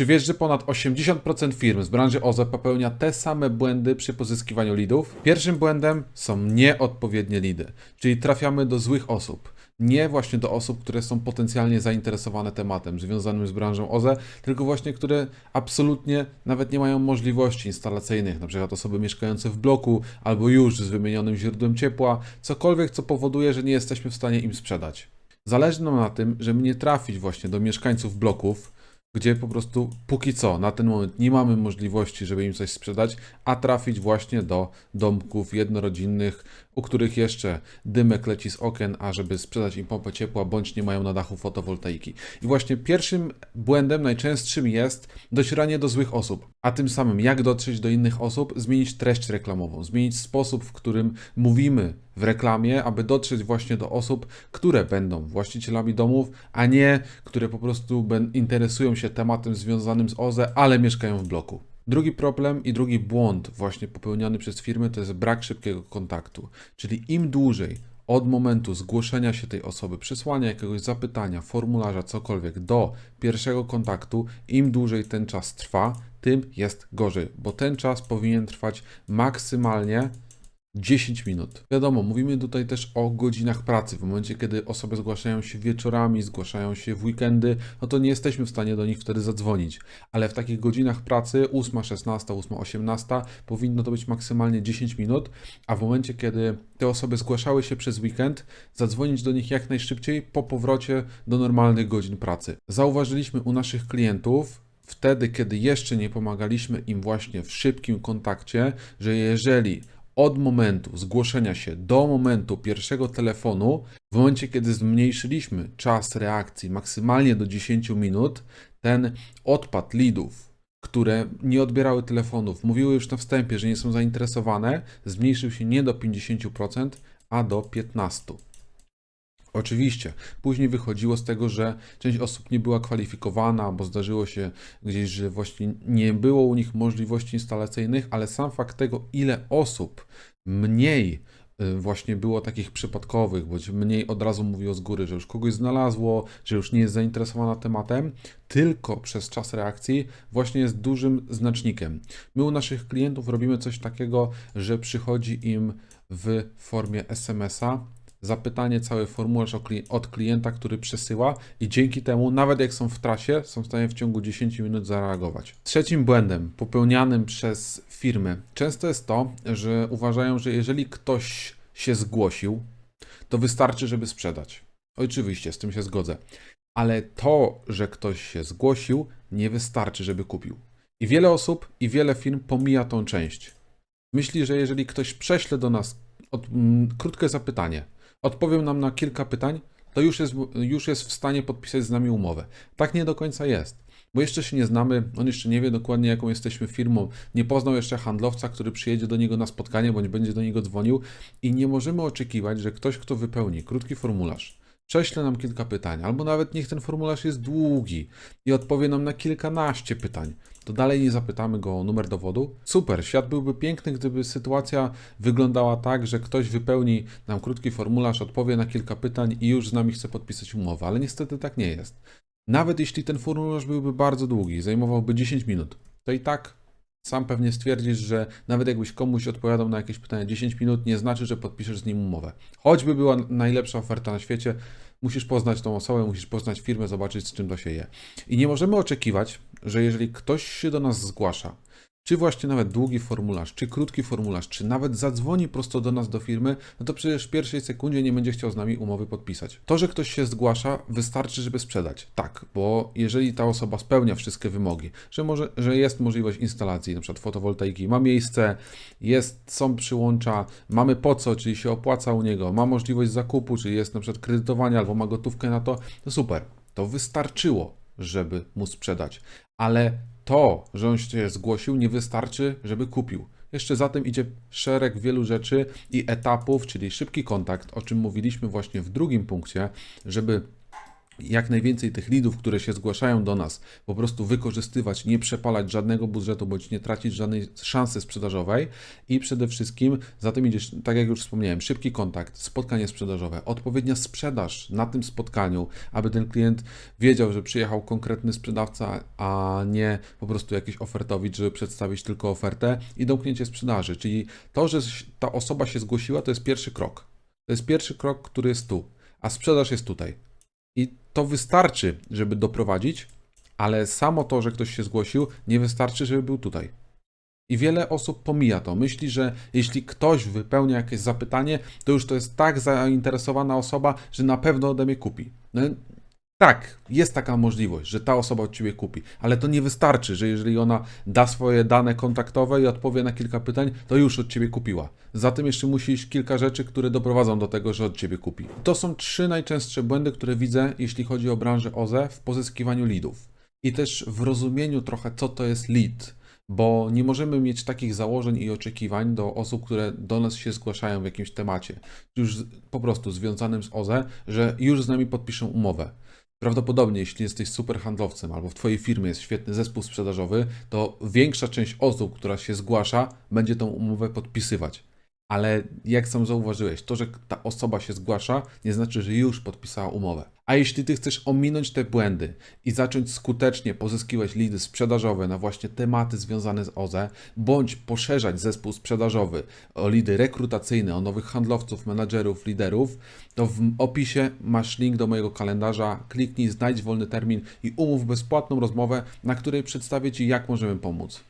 Czy wiesz, że ponad 80% firm z branży OZE popełnia te same błędy przy pozyskiwaniu lidów? Pierwszym błędem są nieodpowiednie lidy, czyli trafiamy do złych osób. Nie właśnie do osób, które są potencjalnie zainteresowane tematem związanym z branżą OZE, tylko właśnie które absolutnie nawet nie mają możliwości instalacyjnych, na przykład osoby mieszkające w bloku albo już z wymienionym źródłem ciepła, cokolwiek, co powoduje, że nie jesteśmy w stanie im sprzedać. Zależy nam na tym, żeby nie trafić właśnie do mieszkańców bloków, gdzie po prostu póki co na ten moment nie mamy możliwości, żeby im coś sprzedać, a trafić właśnie do domków jednorodzinnych, u których jeszcze dymek leci z okien, a żeby sprzedać im pompę ciepła, bądź nie mają na dachu fotowoltaiki. I właśnie pierwszym błędem, najczęstszym jest docieranie do złych osób, a tym samym jak dotrzeć do innych osób, zmienić treść reklamową, zmienić sposób, w którym mówimy w reklamie, aby dotrzeć właśnie do osób, które będą właścicielami domów, a nie które po prostu interesują się tematem związanym z OZE, ale mieszkają w bloku. Drugi problem i drugi błąd właśnie popełniany przez firmy to jest brak szybkiego kontaktu. Czyli im dłużej od momentu zgłoszenia się tej osoby, przesłania jakiegoś zapytania, formularza, cokolwiek do pierwszego kontaktu, im dłużej ten czas trwa, tym jest gorzej, bo ten czas powinien trwać maksymalnie 10 minut. Wiadomo, mówimy tutaj też o godzinach pracy. W momencie, kiedy osoby zgłaszają się wieczorami, zgłaszają się w weekendy, no to nie jesteśmy w stanie do nich wtedy zadzwonić. Ale w takich godzinach pracy 8, 16, 8, 18 powinno to być maksymalnie 10 minut, a w momencie, kiedy te osoby zgłaszały się przez weekend, zadzwonić do nich jak najszybciej po powrocie do normalnych godzin pracy. Zauważyliśmy u naszych klientów, wtedy, kiedy jeszcze nie pomagaliśmy im właśnie w szybkim kontakcie, że jeżeli od momentu zgłoszenia się do momentu pierwszego telefonu, w momencie kiedy zmniejszyliśmy czas reakcji maksymalnie do 10 minut, ten odpad lidów, które nie odbierały telefonów, mówiły już na wstępie, że nie są zainteresowane, zmniejszył się nie do 50%, a do 15%. Oczywiście, później wychodziło z tego, że część osób nie była kwalifikowana, bo zdarzyło się gdzieś, że właśnie nie było u nich możliwości instalacyjnych, ale sam fakt tego, ile osób mniej y, właśnie było takich przypadkowych, bądź mniej od razu mówiło z góry, że już kogoś znalazło, że już nie jest zainteresowana tematem, tylko przez czas reakcji właśnie jest dużym znacznikiem. My u naszych klientów robimy coś takiego, że przychodzi im w formie SMS-a zapytanie, cały formularz od klienta, który przesyła i dzięki temu, nawet jak są w trasie, są w stanie w ciągu 10 minut zareagować. Trzecim błędem popełnianym przez firmy często jest to, że uważają, że jeżeli ktoś się zgłosił, to wystarczy, żeby sprzedać. Oczywiście, z tym się zgodzę. Ale to, że ktoś się zgłosił, nie wystarczy, żeby kupił. I wiele osób i wiele firm pomija tą część. Myśli, że jeżeli ktoś prześle do nas od, mm, krótkie zapytanie, odpowiem nam na kilka pytań, to już jest, już jest w stanie podpisać z nami umowę. Tak nie do końca jest. Bo jeszcze się nie znamy, on jeszcze nie wie dokładnie, jaką jesteśmy firmą, nie poznał jeszcze handlowca, który przyjedzie do niego na spotkanie, bądź będzie do niego dzwonił i nie możemy oczekiwać, że ktoś, kto wypełni krótki formularz, prześle nam kilka pytań, albo nawet niech ten formularz jest długi i odpowie nam na kilkanaście pytań, to dalej nie zapytamy go o numer dowodu? Super, świat byłby piękny, gdyby sytuacja wyglądała tak, że ktoś wypełni nam krótki formularz, odpowie na kilka pytań i już z nami chce podpisać umowę, ale niestety tak nie jest. Nawet jeśli ten formularz byłby bardzo długi, zajmowałby 10 minut, to i tak sam pewnie stwierdzisz, że nawet jakbyś komuś odpowiadał na jakieś pytania 10 minut, nie znaczy, że podpiszesz z nim umowę. Choćby była najlepsza oferta na świecie, musisz poznać tą osobę, musisz poznać firmę, zobaczyć z czym to się je. I nie możemy oczekiwać, że jeżeli ktoś się do nas zgłasza, czy właśnie nawet długi formularz, czy krótki formularz, czy nawet zadzwoni prosto do nas do firmy, no to przecież w pierwszej sekundzie nie będzie chciał z nami umowy podpisać. To, że ktoś się zgłasza, wystarczy, żeby sprzedać. Tak, bo jeżeli ta osoba spełnia wszystkie wymogi, że, może, że jest możliwość instalacji, przykład fotowoltaiki, ma miejsce, jest, są przyłącza, mamy po co, czyli się opłaca u niego, ma możliwość zakupu, czyli jest na przykład kredytowania albo ma gotówkę na to, to super. To wystarczyło, żeby mu sprzedać. Ale to, że on się zgłosił, nie wystarczy, żeby kupił. Jeszcze za tym idzie szereg wielu rzeczy i etapów, czyli szybki kontakt, o czym mówiliśmy właśnie w drugim punkcie, żeby jak najwięcej tych lidów, które się zgłaszają do nas, po prostu wykorzystywać, nie przepalać żadnego budżetu, bądź nie tracić żadnej szansy sprzedażowej i przede wszystkim za tym idziesz, tak jak już wspomniałem, szybki kontakt, spotkanie sprzedażowe, odpowiednia sprzedaż na tym spotkaniu, aby ten klient wiedział, że przyjechał konkretny sprzedawca, a nie po prostu jakiś ofertowicz, żeby przedstawić tylko ofertę i domknięcie sprzedaży. Czyli to, że ta osoba się zgłosiła, to jest pierwszy krok. To jest pierwszy krok, który jest tu, a sprzedaż jest tutaj. I to wystarczy, żeby doprowadzić, ale samo to, że ktoś się zgłosił, nie wystarczy, żeby był tutaj. I wiele osób pomija to. Myśli, że jeśli ktoś wypełnia jakieś zapytanie, to już to jest tak zainteresowana osoba, że na pewno ode mnie kupi. No, tak, jest taka możliwość, że ta osoba od ciebie kupi, ale to nie wystarczy, że jeżeli ona da swoje dane kontaktowe i odpowie na kilka pytań, to już od ciebie kupiła. Zatem jeszcze musi iść kilka rzeczy, które doprowadzą do tego, że od ciebie kupi. To są trzy najczęstsze błędy, które widzę, jeśli chodzi o branżę OZE w pozyskiwaniu leadów. I też w rozumieniu trochę, co to jest lead bo nie możemy mieć takich założeń i oczekiwań do osób, które do nas się zgłaszają w jakimś temacie, już po prostu związanym z OZE, że już z nami podpiszą umowę. Prawdopodobnie, jeśli jesteś super handlowcem albo w Twojej firmie jest świetny zespół sprzedażowy, to większa część osób, która się zgłasza, będzie tą umowę podpisywać. Ale jak sam zauważyłeś, to, że ta osoba się zgłasza, nie znaczy, że już podpisała umowę. A jeśli ty chcesz ominąć te błędy i zacząć skutecznie pozyskiwać lidy sprzedażowe na właśnie tematy związane z OZE, bądź poszerzać zespół sprzedażowy o lidy rekrutacyjne, o nowych handlowców, menadżerów, liderów, to w opisie masz link do mojego kalendarza. Kliknij, znajdź wolny termin i umów bezpłatną rozmowę, na której przedstawię Ci, jak możemy pomóc.